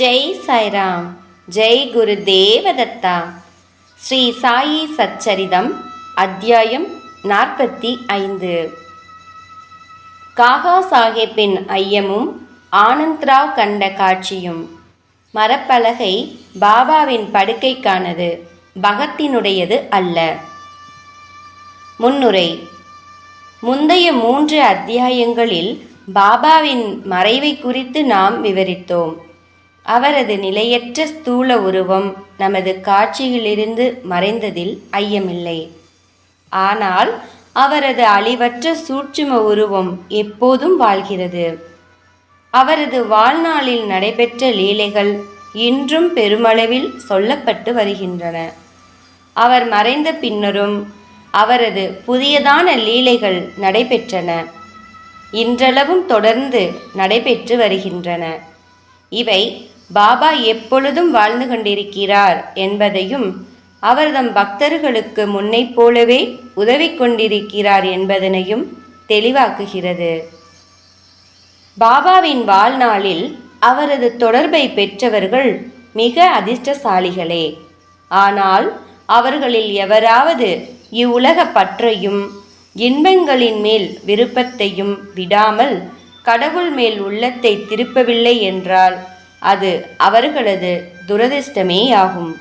ஜெய் சாய்ராம் ஜெய் குரு தேவதத்தா. ஸ்ரீ சாயி சச்சரிதம் அத்தியாயம் நாற்பத்தி ஐந்து. காகா சாஹேப்பின் ஐயமும் ஆனந்த்ராவ் கண்ட காட்சியும். மரப்பலகை பாபாவின் படுக்கைக்கானது பகத்தினுடையது அல்ல. முன்னுரை. முந்தைய மூன்று அத்தியாயங்களில் பாபாவின் மறைவை குறித்து நாம் விவரித்தோம். அவரது நிலையற்ற ஸ்தூல உருவம் நமது காட்சியிலிருந்து மறைந்ததில் ஐயமில்லை. ஆனால் அவரது அழிவற்ற சூட்சும உருவம் எப்போதும் வாழ்கிறது. அவரது வாழ்நாளில் நடைபெற்ற லீலைகள் இன்றும் பெருமளவில் சொல்லப்பட்டு வருகின்றன. அவர் மறைந்த பின்னரும் அவரது புதியதான லீலைகள் நடைபெற்றன. இன்றளவும் தொடர்ந்து நடைபெற்று வருகின்றன. இவை பாபா எப்பொழுதும் வாழ்ந்து கொண்டிருக்கிறார் என்பதையும் அவர்தம் பக்தர்களுக்கு முன்னைப் போலவே உதவி கொண்டிருக்கிறார் என்பதனையும் தெளிவாக்குகிறது. பாபாவின் வாழ்நாளில் அவரது தொடர்பை பெற்றவர்கள் மிக அதிர்ஷ்டசாலிகளே. ஆனால் அவர்களில் எவராவது இவ்வுலக பற்றையும் இன்பங்களின் மேல் விருப்பத்தையும் விடாமல் கடவுள் மேல் உள்ளத்தை திருப்பவில்லை என்றால் அது அவர்களது துரதிர்ஷ்டமேயாகும்.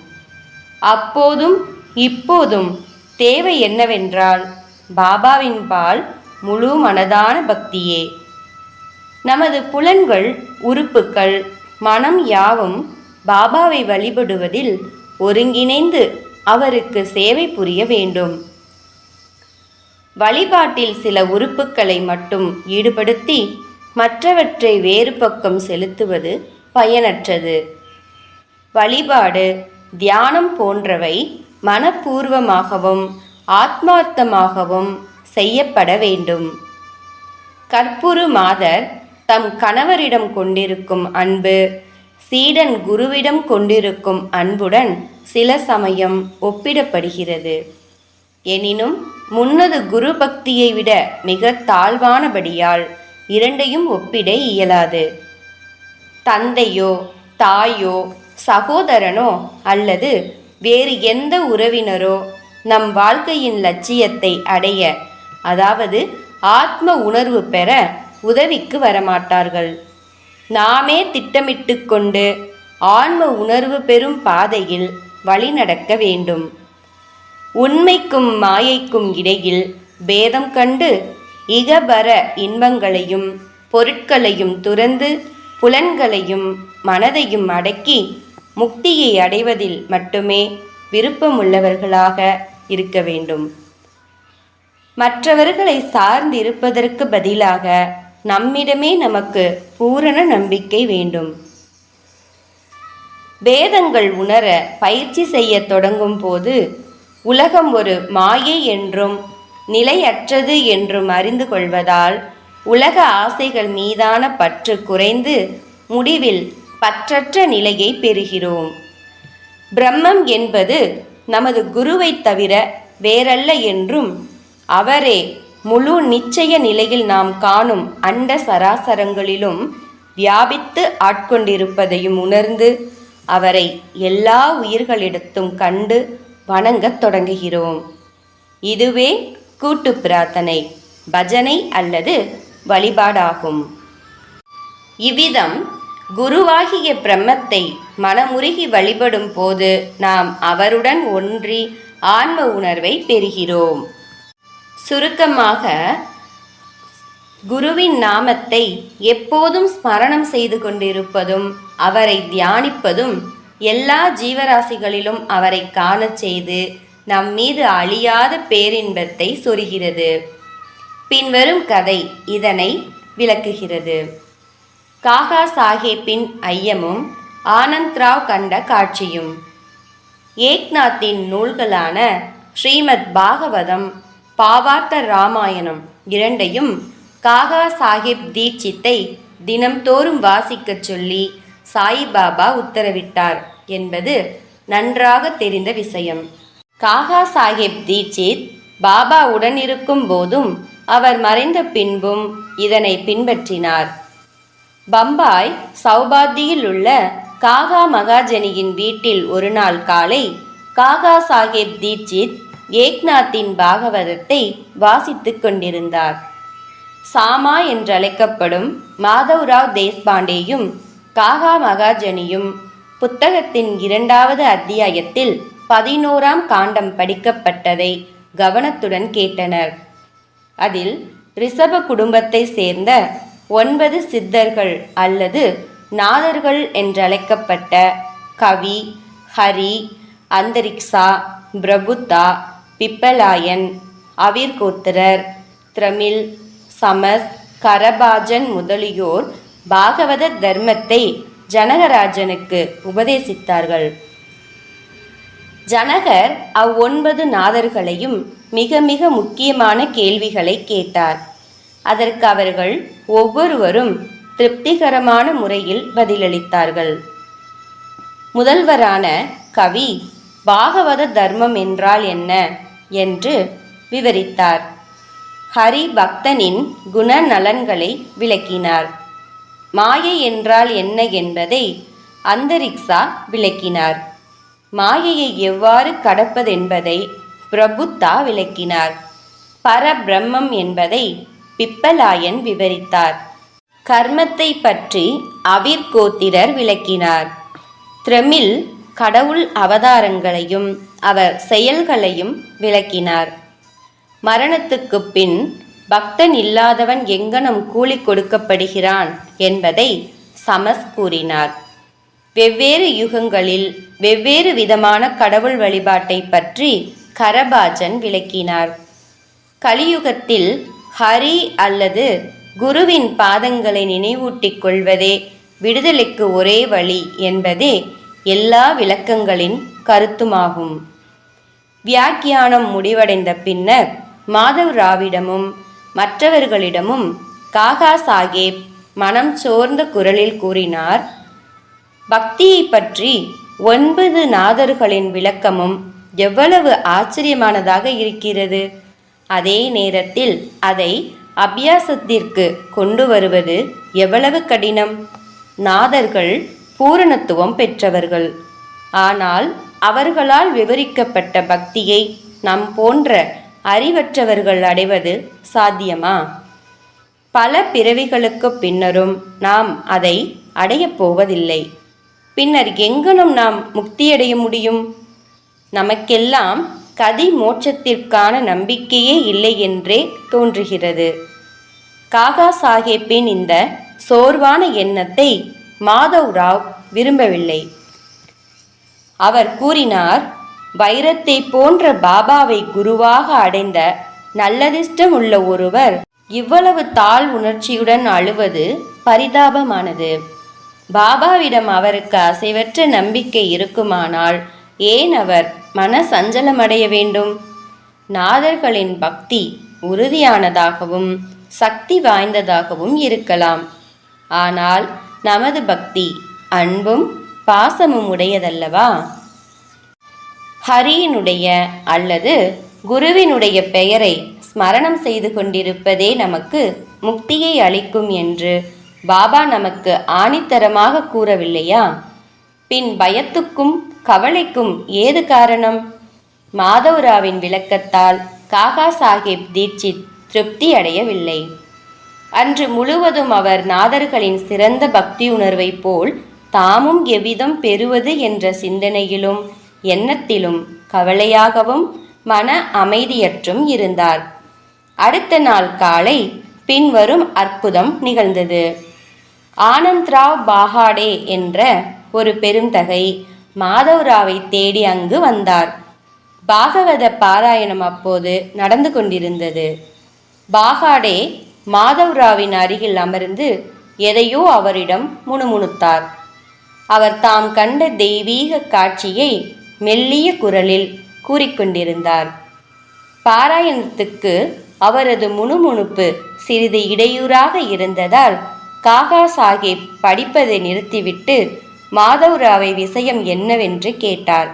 அப்போதும் இப்போதும் தேவை என்னவென்றால் பாபாவின் பால் முழு மனதான பக்தியே. நமது புலன்கள் உறுப்புக்கள் மனம் யாவும் பாபாவை வழிபடுவதில் ஒருங்கிணைந்து அவருக்கு சேவை புரிய வேண்டும். வழிபாட்டில் சில உறுப்புக்களை மட்டும் ஈடுபடுத்தி மற்றவற்றை வேறு பக்கம் செலுத்துவது பயனற்றது. வழிபாடு தியானம் போன்றவை மனப்பூர்வமாகவும் ஆத்மார்த்தமாகவும் செய்யப்பட வேண்டும். கற்புரு மாதர் தம் கணவரிடம் கொண்டிருக்கும் அன்பு சீடன் குருவிடம் கொண்டிருக்கும் அன்புடன் சில சமயம் ஒப்பிடப்படுகிறது. எனினும் முன்னது குரு பக்தியை விட மிக தாழ்வானபடியால் இரண்டையும் ஒப்பிட இயலாது. தந்தையோ தாயோ சகோதரனோ அல்லது வேறு எந்த உறவினரோ நம் வாழ்க்கையின் லட்சியத்தை அடைய அதாவது ஆத்ம உணர்வு பெற உதவிக்கு வரமாட்டார்கள். நாமே திட்டமிட்டு கொண்டு ஆன்ம உணர்வு பெறும் பாதையில் வழிநடக்க வேண்டும். உண்மைக்கும் மாயைக்கும் இடையில் பேதம் கண்டு இகபர இன்பங்களையும் பொருட்களையும் துறந்து புலன்களையும் மனதையும் அடக்கி முக்தியை அடைவதில் மட்டுமே விருப்பமுள்ளவர்களாக இருக்க வேண்டும். மற்றவர்களை சார்ந்து இருப்பதற்கு பதிலாக நம்மிடமே நமக்கு பூரண நம்பிக்கை வேண்டும். வேதங்கள் உணர பயிற்சி செய்ய தொடங்கும் போது உலகம் ஒரு மாயை என்றும் நிலையற்றது என்றும் அறிந்து கொள்வதால் உலக ஆசைகள் மீதான பற்று குறைந்து முடிவில் பற்றற்ற நிலையை பெறுகிறோம். பிரம்மம் என்பது நமது குருவைத் தவிர வேறல்ல என்றும் அவரே முழு நிச்சய நிலையில் நாம் காணும் அண்ட சராசரங்களிலும் வியாபித்து ஆட்கொண்டிருப்பதையும் உணர்ந்து அவரை எல்லா உயிர்களிடத்தும் கண்டு வணங்கத் தொடங்குகிறோம். இதுவே கூட்டு பிரார்த்தனை பஜனை அல்லது வழிபாடாகும். இவ்விதம் குருவாகிய பிரம்மத்தை மனமுருகி வழிபடும் போது நாம் அவருடன் ஒன்றி ஆன்ம உணர்வை பெறுகிறோம். சுருக்கமாக குருவின் நாமத்தை எப்போதும் ஸ்மரணம் செய்து கொண்டிருப்பதும் அவரை தியானிப்பதும் எல்லா ஜீவராசிகளிலும் அவரை காணச் செய்து நம் மீது அழியாத பேரின்பத்தை சொருகிறது. பின்வரும் கதை இதனை விளக்குகிறது. காகா சாஹேப்பின் ஐயமும் ஆனந்த்ராவ் கண்ட காட்சியும். ஏக்நாத்தின் நூல்களான ஸ்ரீமத் பாகவதம் பாவார்த்த ராமாயணம் இரண்டையும் காகா சாஹிப் தீட்சித்தை தினம்தோறும் வாசிக்கச் சொல்லி சாயிபாபா உத்தரவிட்டார் என்பது நன்றாக தெரிந்த விஷயம். காகா சாஹிப் தீட்சித் பாபாவுடன் இருக்கும் போதும் அவர் மறைந்த பின்பும் இதனை பின்பற்றினார். பம்பாய் சௌபாத்தியில் உள்ள காகா மகாஜனியின் வீட்டில் ஒரு நாள் காலை காகா சாஹேப் தீட்சித் ஏக்நாத்தின் பாகவதத்தை வாசித்துக் கொண்டிருந்தார். சாமா என்றழைக்கப்படும் மாதவ்ராவ் தேஷ்பாண்டேயும் காகா மகாஜனியும் புத்தகத்தின் இரண்டாவது அத்தியாயத்தில் பதினோராம் காண்டம் படிக்கப்பட்டதை கவனத்துடன் கேட்டனர். அதில் ரிஷப குடும்பத்தை சேர்ந்த ஒன்பது சித்தர்கள் அல்லது நாதர்கள் என்றழைக்கப்பட்ட கவி ஹரி அந்தரிக்ஷா பிரபுத்தா பிப்பலாயன் அவிர்கோத்திரர் திரமிழ் சமஸ் கரபாஜன் முதலியோர் பாகவத தர்மத்தை ஜனகராஜனுக்கு உபதேசித்தார்கள். ஜனகர் அவ்வொன்பது நாதர்களையும் மிக மிக முக்கியமான கேள்விகளை கேட்டார். அதற்கு அவர்கள் ஒவ்வொருவரும் திருப்திகரமான முறையில் பதிலளித்தார்கள். முதல்வரான கவி பாகவத தர்மம் என்றால் என்ன? என்று விவரித்தார். ஹரி பக்தனின் குணநலன்களை விளக்கினார். மாயை என்றால் என்ன என்பதை அந்தரிக்ஷா விளக்கினார். மாயையை எவ்வாறு கடப்பதென்பதை பிரபுத்தா விளக்கினார். பரபிரம்மம் என்பதை பிப்பலாயன் விவரித்தார். கர்மத்தை பற்றி அவிர்கோத்திரர் விளக்கினார். திரமில் கடவுள் அவதாரங்களையும் அவர் செயல்களையும் விளக்கினார். மரணத்துக்குப் பின் பக்தன் இல்லாதவன் எங்கனம் கூலி கொடுக்கப்படுகிறான் என்பதை சமஸ் கூறினார். வெவ்வேறு யுகங்களில் வெவ்வேறு விதமான கடவுள் வழிபாட்டை பற்றி கரபாஜன் விளக்கினார். கலியுகத்தில் ஹரி அல்லது குருவின் பாதங்களை நினைவூட்டிக் கொள்வதே விடுதலைக்கு ஒரே வழி என்பதே எல்லா விளக்கங்களின் கருத்துமாகும். வியாக்கியானம் முடிவடைந்த பின்னர் மாதவ் ராவிடமும் மற்றவர்களிடமும் காகா சாஹேப் மனம் சோர்ந்த குரலில் கூறினார் பக்தியை பற்றி ஒன்பது நாதர்களின் விளக்கமும் எவ்வளவு ஆச்சரியமானதாக இருக்கிறது. அதே நேரத்தில் அதை அபியாசத்திற்கு கொண்டு வருவது எவ்வளவு கடினம். நாதர்கள் பூரணத்துவம் பெற்றவர்கள். ஆனால் அவர்களால் விவரிக்கப்பட்ட பக்தியை நம் போன்ற அறிவற்றவர்கள் அடைவது சாத்தியமா? பல பிறவிகளுக்கு பின்னரும் நாம் அதை அடையப் போவதில்லை. பின்னர் எங்கனும் நாம் முக்தியடைய முடியும்? நமக்கெல்லாம் கதி மோட்சத்திற்கான நம்பிக்கையே இல்லை என்றே தோன்றுகிறது. காகா சாஹேப்பின் இந்த சோர்வான எண்ணத்தை மாதவ் ராவ் விரும்பவில்லை. அவர் கூறினார் வைரத்தை போன்ற பாபாவை குருவாக அடைந்த நல்லதிஷ்டம் உள்ள ஒருவர் இவ்வளவு தாழ் உணர்ச்சியுடன் அழுவது பரிதாபமானது. பாபாவிடம் அவருக்கு அசைவற்ற நம்பிக்கை இருக்குமானால் ஏன் அவர் மன சஞ்சலமடைய வேண்டும்? நாதர்களின் பக்தி உறுதியானதாகவும் சக்தி வாய்ந்ததாகவும் இருக்கலாம். ஆனால் நமது பக்தி அன்பும் பாசமும் உடையதல்லவா? ஹரியினுடைய அல்லது குருவினுடைய பெயரை ஸ்மரணம் செய்து கொண்டிருப்பதே நமக்கு முக்தியை அளிக்கும் என்று பாபா நமக்கு ஆணித்தரமாக கூறவில்லையா? பின் பயத்துக்கும் கவலைக்கும் ஏது காரணம்? மாதவராவின் விளக்கத்தால் காகா சாஹிப் தீட்சித் திருப்தி அடையவில்லை. அன்று முழுவதும் அவர் நாதர்களின் சிறந்த பக்தி உணர்வைப் போல் தாமும் எவ்விதம் பெறுவது என்ற சிந்தனையிலும் எண்ணத்திலும் கவலையாகவும் மன அமைதியற்றும் இருந்தார். அடுத்த நாள் காலை பின்வரும் அற்புதம் நிகழ்ந்தது. ஆனந்த்ராவ் பாகாடே என்ற ஒரு பெருந்தகை மாதவ்ராவை தேடி அங்கு வந்தார். பாகவத பாராயணம் அப்போது நடந்து கொண்டிருந்தது. பாகாடே மாதவ்ராவின் அருகில் அமர்ந்து எதையோ அவரிடம் முணுமுணுத்தார். அவர் தாம் கண்ட தெய்வீக காட்சியை மெல்லிய குரலில் கூறிக்கொண்டிருந்தார் பாராயணத்துக்கு அவரது முணுமுணுப்பு சிறிது இடையூறாக இருந்ததால் காகா சாஹேப் படிப்பதை நிறுத்திவிட்டு மாதவ்ராவை விஷயம் என்னவென்று கேட்டார்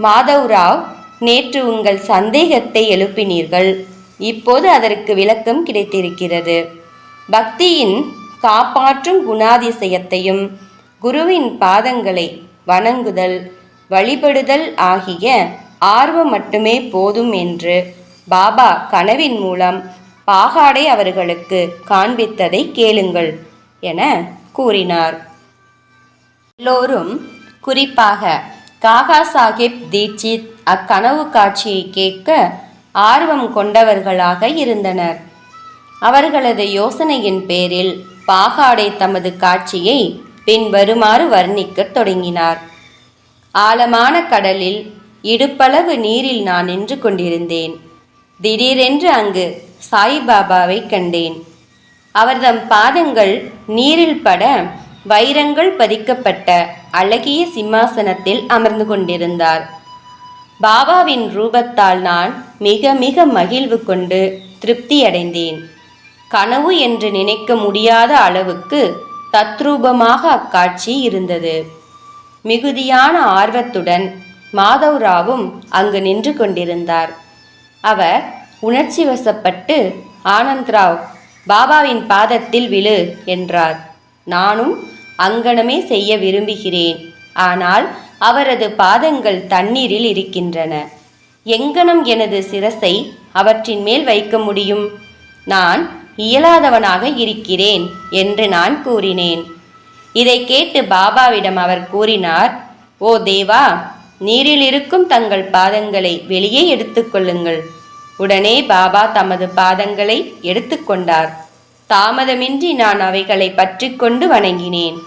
மாதவ்ராவ் நேற்று உங்கள் சந்தேகத்தை எழுப்பினீர்கள். இப்போது அதற்கு விளக்கம் கிடைத்திருக்கிறது. பக்தியின் காப்பாற்றும் குணாதிசயத்தையும் குருவின் பாதங்களை வணங்குதல் வழிபடுதல் ஆகிய ஆர்வம் மட்டுமே போதும் என்று பாபா கனவின் மூலம் பாகாடை அவர்களுக்கு காண்பித்ததை கேளுங்கள் என கூறினார். எல்லோரும் குறிப்பாக காகா சாஹிப் தீட்சித் அக்கனவு காட்சியை கேட்க ஆர்வம் கொண்டவர்களாக இருந்தனர். அவர்களது யோசனையின் பேரில் பாகாடை தமது காட்சியை பின்வருமாறு வர்ணிக்கத் தொடங்கினார். ஆழமான கடலில் இடுப்பளவு நீரில் நான் நின்று கொண்டிருந்தேன். திடீரென்று அங்கு சாய்பாபாவை கண்டேன். அவர்தம் பாதங்கள் நீரில் பட வைரங்கள் பதிக்கப்பட்ட அழகிய சிம்மாசனத்தில் அமர்ந்து கொண்டிருந்தார். பாபாவின் ரூபத்தால் நான் மிக மிக மகிழ்வு கொண்டு திருப்தியடைந்தேன். கனவு என்று நினைக்க முடியாத அளவுக்கு தத்ரூபமாக அக்காட்சி இருந்தது. மிகுதியான ஆர்வத்துடன் மாதவ்ராவும் அங்கு நின்று கொண்டிருந்தார். அவர் உணர்ச்சி வசப்பட்டு ஆனந்த்ராவ் பாபாவின் பாதத்தில் விழு என்றார். நானும் அங்கனமே செய்ய விரும்புகிறேன். ஆனால் அவரது பாதங்கள் தண்ணீரில் இருக்கின்றன. எங்கனம் எனது சிரசை அவற்றின் மேல் வைக்க முடியும்? நான் இயலாதவனாக இருக்கிறேன் என்று நான் கூறினேன். இதை கேட்டு பாபாவிடம் அவர் கூறினார் ஓ தேவா நீரில் இருக்கும் தங்கள் பாதங்களை வெளியே எடுத்துக்கொள்ளுங்கள் உடனே பாபா தமது பாதங்களை எடுத்துக்கொண்டார். தாமதமின்றி நான் அவைகளை பற்றி கொண்டு வணங்கினேன்.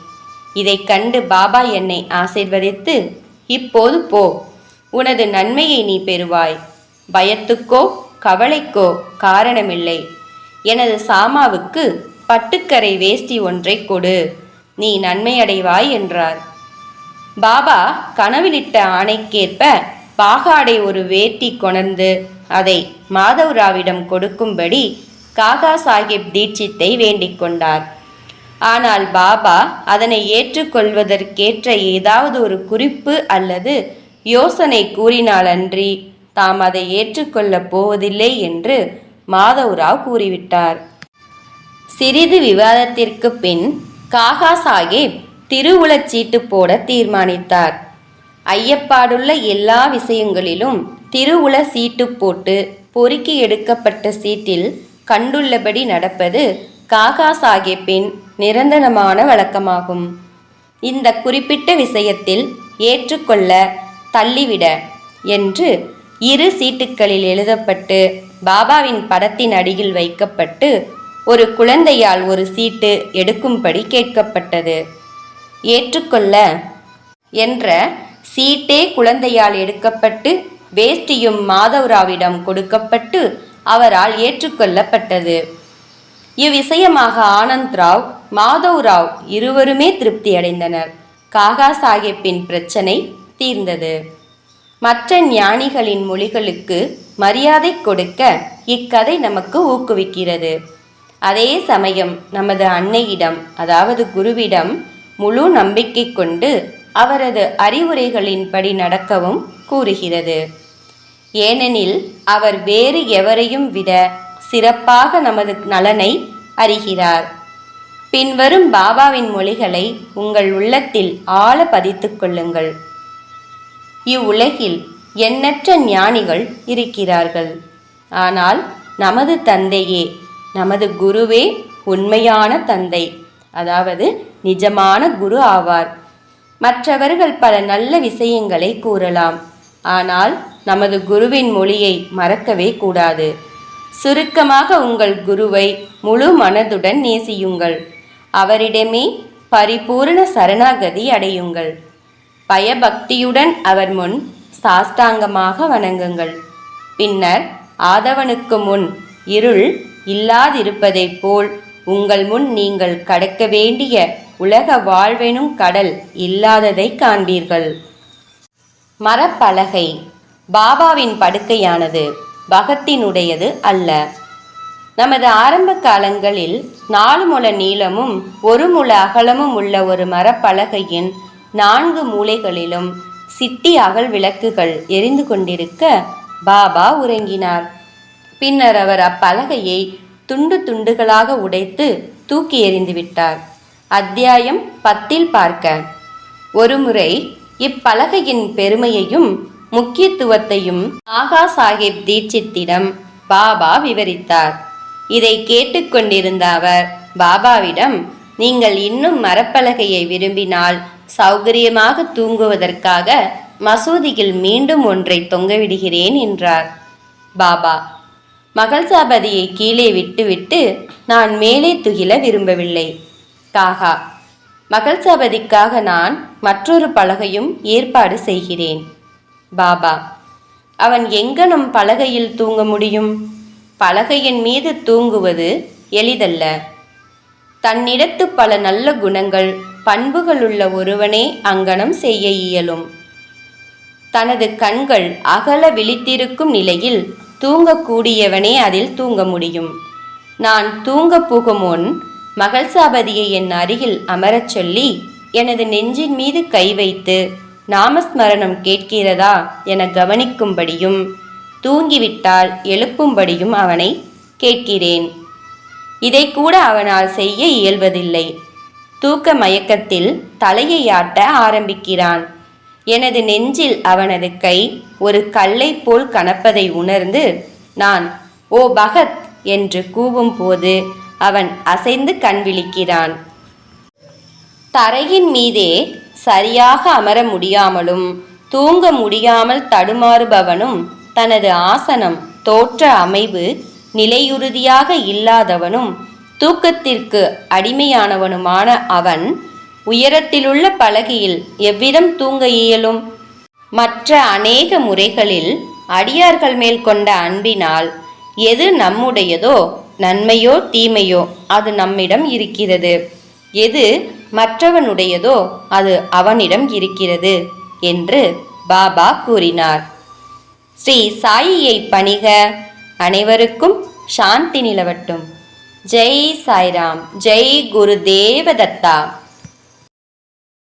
இதைக் கண்டு பாபா என்னை ஆசீர்வதித்து இப்போது போ உனது நன்மையை நீ பெறுவாய். பயத்துக்கோ கவலைக்கோ காரணமில்லை. எனது சாமாவுக்கு பட்டுக்கரை வேஷ்டி ஒன்றை கொடு. நீ நன்மையடைவாய் என்றார். பாபா கனவிலிட்ட ஆணைக்கேற்ப பாகாடை ஒரு வேட்டி கொணர்ந்து அதை மாதவ்ராவிடம் கொடுக்கும்படி காகா சாஹிப் தீட்சித்தை வேண்டிக் கொண்டார். ஆனால் பாபா அதனை ஏற்றுக்கொள்வதற்கேற்ற ஏதாவது ஒரு குறிப்பு அல்லது யோசனை கூறினாலன்றி தாம் அதை ஏற்றுக்கொள்ளப் போவதில்லை என்று மாதவ்ராவ் கூறிவிட்டார். சிறிது விவாதத்திற்கு பின் காகா சாஹிப் திருவுளச்சீட்டு போட தீர்மானித்தார். ஐயப்பாடுள்ள எல்லா விஷயங்களிலும் திருவுள சீட்டு போட்டு பொறுக்கி எடுக்கப்பட்ட சீட்டில் கண்டுள்ளபடி நடப்பது காகா சாஹேப்பின் நிரந்தரமான வழக்கமாகும். இந்த குறிப்பிட்ட விஷயத்தில் ஏற்றுக்கொள்ள தள்ளிவிட என்று இரு சீட்டுக்களில் எழுதப்பட்டு பாபாவின் படத்தின் அடியில் வைக்கப்பட்டு ஒரு குழந்தையால் ஒரு சீட்டு எடுக்கும்படி கேட்கப்பட்டது. ஏற்றுக்கொள்ள என்ற சீட்டே குழந்தையால் எடுக்கப்பட்டு வேஷ்டியும் மாதவராவிடம் கொடுக்கப்பட்டு அவரால் ஏற்றுக்கொள்ளப்பட்டது. இவ்விஷயமாக ஆனந்த் ராவ் மாதவ் ராவ் இருவருமே திருப்தி அடைந்தனர். காகா சாஹிப்பின் பிரச்சனை தீர்ந்தது. மற்ற ஞானிகளின் மொழிகளுக்கு மரியாதை கொடுக்க இக்கதை நமக்கு ஊக்குவிக்கிறது. அதே சமயம் நமது அன்னையிடம் அதாவது குருவிடம் முழு நம்பிக்கை கொண்டு அவரது அறிவுரைகளின்படி நடக்கவும் கூறுகிறது. ஏனெனில் அவர் வேறு எவரையும் விட சிறப்பாக நமது நலனை அறிகிறார். பின்வரும் பாபாவின் மொழிகளை உங்கள் உள்ளத்தில் ஆழ பதித்துக் கொள்ளுங்கள். இவ்வுலகில் எண்ணற்ற ஞானிகள் இருக்கிறார்கள். ஆனால் நமது தந்தையே நமது குருவே உண்மையான தந்தை அதாவது நிஜமான குரு ஆவார். மற்றவர்கள் பல நல்ல விஷயங்களை கூறலாம். ஆனால் நமது குருவின் மொழியை மறக்கவே கூடாது. சுருக்கமாக உங்கள் குருவை முழு மனதுடன் நேசியுங்கள். அவரிடமே பரிபூரண சரணாகதி அடையுங்கள். பயபக்தியுடன் அவர் முன் சாஷ்டாங்கமாக வணங்குங்கள். பின்னர் ஆதவனுக்கு முன் இருள் இல்லாதிருப்பதைப் போல் உங்கள் முன் நீங்கள் கடக்க வேண்டிய உலக வாழ்வெனும் கடல் இல்லாததை காண்பீர்கள். மரப்பலகை பாபாவின் படுக்கையானது பகத்தினுடையது அல்ல. நமது ஆரம்ப காலங்களில் நாலு முழ நீளமும் ஒரு முழ அகலமும் உள்ள ஒரு மரப்பலகையின் நான்கு மூலைகளிலும் சிட்டி அகல் விளக்குகள் எரிந்து கொண்டிருக்க பாபா உறங்கினார். பின்னர் அவர் அப்பலகையை துண்டு துண்டுகளாக உடைத்து தூக்கி எறிந்து விட்டார். அத்தியாயம் பத்தில் பார்க்க. ஒருமுறை இப்பலகையின் பெருமையையும் முக்கியத்துவத்தையும் ஆகா சாஹிப் தீட்சித்திடம் பாபா விவரித்தார். இதை கேட்டுக்கொண்டிருந்த அவர் பாபாவிடம் நீங்கள் இன்னும் மரப்பலகையை விரும்பினால் சௌகரியமாக தூங்குவதற்காக மசூதியில் மீண்டும் ஒன்றை தொங்கவிடுகிறேன் என்றார். பாபா மகள்சாபதியை கீழே விட்டுவிட்டு நான் மேலே துகில விரும்பவில்லை. காகா மகள்சாபதிக்காக நான் மற்றொரு பலகையும் ஏற்பாடு செய்கிறேன். பாபா அவன் எங்கனம் பலகையில் தூங்க முடியும்? பலகையின் மீது தூங்குவது எளிதல்ல. தன்னிடத்து பல நல்ல குணங்கள் பண்புகளுள்ள ஒருவனே அங்கனம் செய்ய இயலும். தனது கண்கள் அகல விழித்திருக்கும் நிலையில் தூங்கக்கூடியவனே அதில் தூங்க முடியும். நான் தூங்கப் போகும் முன் மகள்சாபதியை என் அருகில் அமரச் சொல்லி எனது நெஞ்சின் மீது கை வைத்து நாமஸ்மரணம் கேட்கிறதா என கவனிக்கும்படியும் தூங்கிவிட்டால் எழுப்பும்படியும் அவனை கேட்கிறேன். இதை கூட அவனால் செய்ய இயல்வதில்லை. தூக்க மயக்கத்தில் தலையை ஆட்ட ஆரம்பிக்கிறான். எனது நெஞ்சில் அவனது கை ஒரு கல்லை போல் கனப்பதை உணர்ந்து நான் ஓ பகத் என்று கூவும் போது அவன் அசைந்து கண் விழிக்கிறான். தரையின் மீதே சரியாக அமர முடியாமலும் தூங்க முடியாமல் தடுமாறுபவனும் தனது ஆசனம் தோற்ற அமைவு நிலையுறுதியாக இல்லாதவனும் தூக்கத்திற்கு அடிமையானவனுமான அவன் உயரத்திலுள்ள பலகையில் எவ்விதம் தூங்க இயலும்? மற்ற அநேக முறைகளில் அடியார்கள் மேல் கொண்ட அன்பினால் எது நம்முடையதோ நன்மையோ தீமையோ அது நம்மிடம் இருக்கிறது. எது மற்றவனுடையதோ அது அவனிடம் இருக்கிறது என்று பாபா கூறினார். ஸ்ரீ சாயியை பணிக. அனைவருக்கும் சாந்தி நிலவட்டும். ஜெய் சாய்ராம். ஜெய் குரு தேவதத்தா